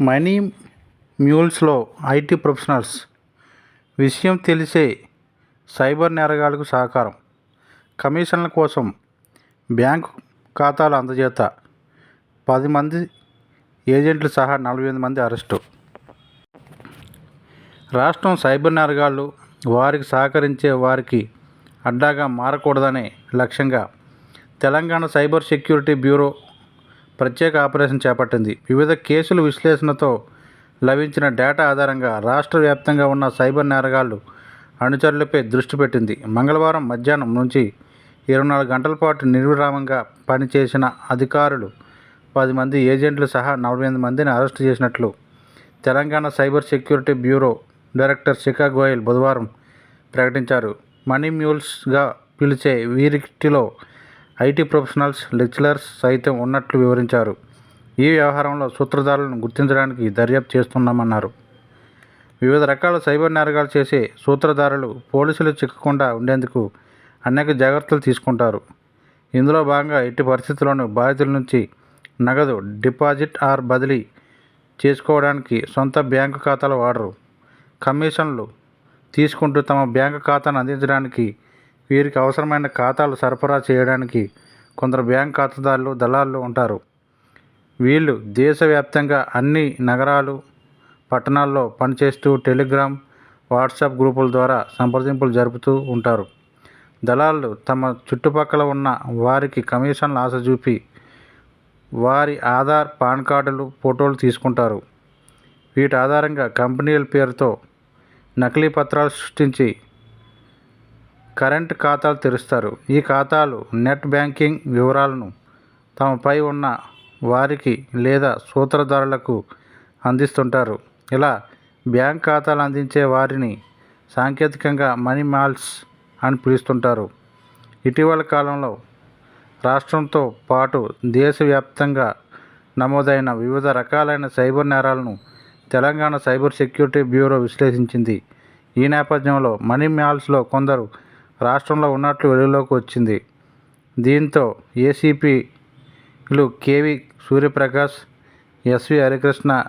Money మ్యూల్స్లో IT professionals విషయం తెలిసే cyber నేరగాళ్ళకు సహకారం. కమిషన్ల కోసం బ్యాంకు ఖాతాల అందజేత పది మంది ఏజెంట్లు సహా నలభై ఎనిమిది మంది అరెస్టు. రాష్ట్రం సైబర్ నేరగాళ్ళు వారికి సహకరించే వారికి అడ్డాగా మారకూడదనే లక్ష్యంగా తెలంగాణ సైబర్ సెక్యూరిటీ బ్యూరో ప్రత్యేక ఆపరేషన్ చేపట్టింది. వివిధ కేసుల విశ్లేషణతో లభించిన డేటా ఆధారంగా రాష్ట్ర వ్యాప్తంగా ఉన్న సైబర్ నేరగాళ్ళు అనుచరులపై దృష్టి పెట్టింది. మంగళవారం మధ్యాహ్నం నుంచి ఇరవై నాలుగు గంటల పాటు నిర్విరామంగా పనిచేసిన అధికారులు పది మంది ఏజెంట్లు సహా నలభై ఎనిమిది మందిని అరెస్టు చేసినట్లు Telangana cyber security bureau director Shikha Goyal బుధవారం ప్రకటించారు. మనీ మ్యూల్స్గా పిలిచే వీరిటిలో ఐటీ ప్రొఫెషనల్స్ లెక్చరర్స్ సైతం ఉన్నట్లు వివరించారు. ఈ వ్యవహారంలో సూత్రధారులను గుర్తించడానికి దర్యాప్తు చేస్తున్నామన్నారు. వివిధ రకాల సైబర్ నేరగాలు చేసే సూత్రధారులు పోలీసులు చిక్కకుండా ఉండేందుకు అనేక జాగ్రత్తలు తీసుకుంటారు. ఇందులో భాగంగా ఎట్టి పరిస్థితుల్లోనూ బాధితుల నుంచి నగదు డిపాజిట్ ఆర్ బదిలీ చేసుకోవడానికి సొంత బ్యాంకు ఖాతాలు వాడరు. కమిషన్లు తీసుకుంటూ తమ బ్యాంకు ఖాతాను అందించడానికి వీరికి అవసరమైన ఖాతాలు సరఫరా చేయడానికి కొందరు బ్యాంక్ ఖాతాదారులు దళాలు ఉంటారు. వీళ్ళు దేశవ్యాప్తంగా అన్ని నగరాలు పట్టణాల్లో పనిచేస్తూ టెలిగ్రామ్ వాట్సాప్ గ్రూపుల ద్వారా సంప్రదింపులు జరుపుతూ ఉంటారు. దళాలు తమ చుట్టుపక్కల ఉన్న వారికి కమిషన్లు ఆశ చూపి వారి ఆధార్ పాన్ కార్డులు ఫోటోలు తీసుకుంటారు. వీటి ఆధారంగా కంపెనీల పేరుతో నకిలీ పత్రాలు సృష్టించి కరెంట్ ఖాతాలు తెరుస్తారు. ఈ ఖాతాలు నెట్ బ్యాంకింగ్ వివరాలను తమపై ఉన్న వారికి లేదా సూత్రధారులకు అందిస్తుంటారు. ఇలా బ్యాంక్ ఖాతాలు అందించే వారిని సాంకేతికంగా మనీ మాల్స్ అని పిలుస్తుంటారు. ఇటీవల కాలంలో రాష్ట్రంతో పాటు దేశవ్యాప్తంగా నమోదైన వివిధ రకాలైన సైబర్ నేరాలను తెలంగాణ సైబర్ సెక్యూరిటీ బ్యూరో విశ్లేషించింది. ఈ నేపథ్యంలో మనీ మాల్స్లో కొందరు రాష్ట్రంలో ఉన్నట్లు వెలుగులోకి వచ్చింది. దీంతో ఏసీపీలు K V Suryaprakash S V Harikrishna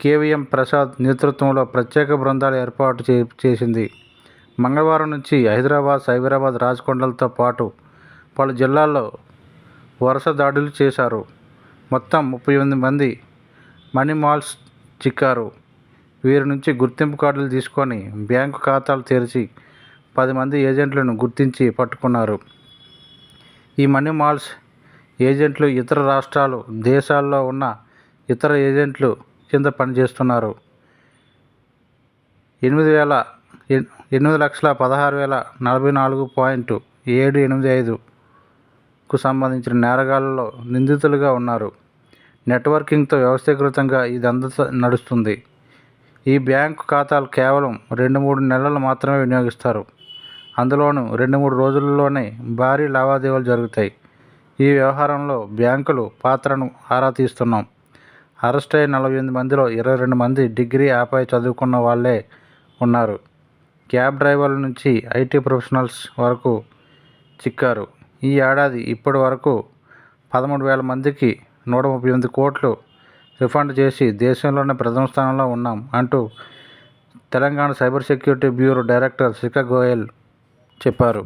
K V M Prasad నేతృత్వంలో ప్రత్యేక బృందాలు ఏర్పాటు చే చేసింది. మంగళవారం నుంచి హైదరాబాద్ సైబరాబాద్ రాజకొండలతో పాటు పలు జిల్లాల్లో వరుస దాడులు చేశారు. మొత్తం ముప్పై ఎనిమిది మంది మనీ మాల్స్ చిక్కారు. వీరి నుంచి గుర్తింపు కార్డులు తీసుకొని బ్యాంకు ఖాతాలు తెరిచి పది మంది ఏజెంట్లను గుర్తించి పట్టుకున్నారు. ఈ మనీ మాల్స్ ఏజెంట్లు ఇతర రాష్ట్రాలు దేశాల్లో ఉన్న ఇతర ఏజెంట్లు కింద పనిచేస్తున్నారు. ఎనిమిది వేల ఎన్- ఎనిమిది లక్షల పదహారు వేల నలభై నాలుగు పాయింట్ ఏడు ఎనిమిది ఐదుకు సంబంధించిన నేరగాళ్ళలో నిందితులుగా ఉన్నారు. నెట్వర్కింగ్తో వ్యవస్థీకృతంగా ఇదంతా నడుస్తుంది. ఈ బ్యాంకు ఖాతాలు కేవలం రెండు మూడు నెలలు మాత్రమే వినియోగిస్తారు. అందులోనూ రెండు మూడు రోజుల్లోనే భారీ లావాదేవీలు జరుగుతాయి. ఈ వ్యవహారంలో బ్యాంకులు పాత్రను ఆరా తీస్తున్నాం. అరెస్ట్ అయిన నలభై ఎనిమిది మందిలో ఇరవై రెండు మంది డిగ్రీ ఆపై చదువుకున్న వాళ్ళే ఉన్నారు. క్యాబ్ డ్రైవర్ల నుంచి ఐటీ ప్రొఫెషనల్స్ వరకు చిక్కారు. ఈ ఏడాది ఇప్పటి వరకు పదమూడు వేల మందికి నూట ముప్పై ఎనిమిది కోట్లు రిఫండ్ చేసి దేశంలోనే ప్రథమ స్థానంలో ఉన్నాం అంటూ Telangana cyber security bureau director Shikha Goyal చెప్పారు.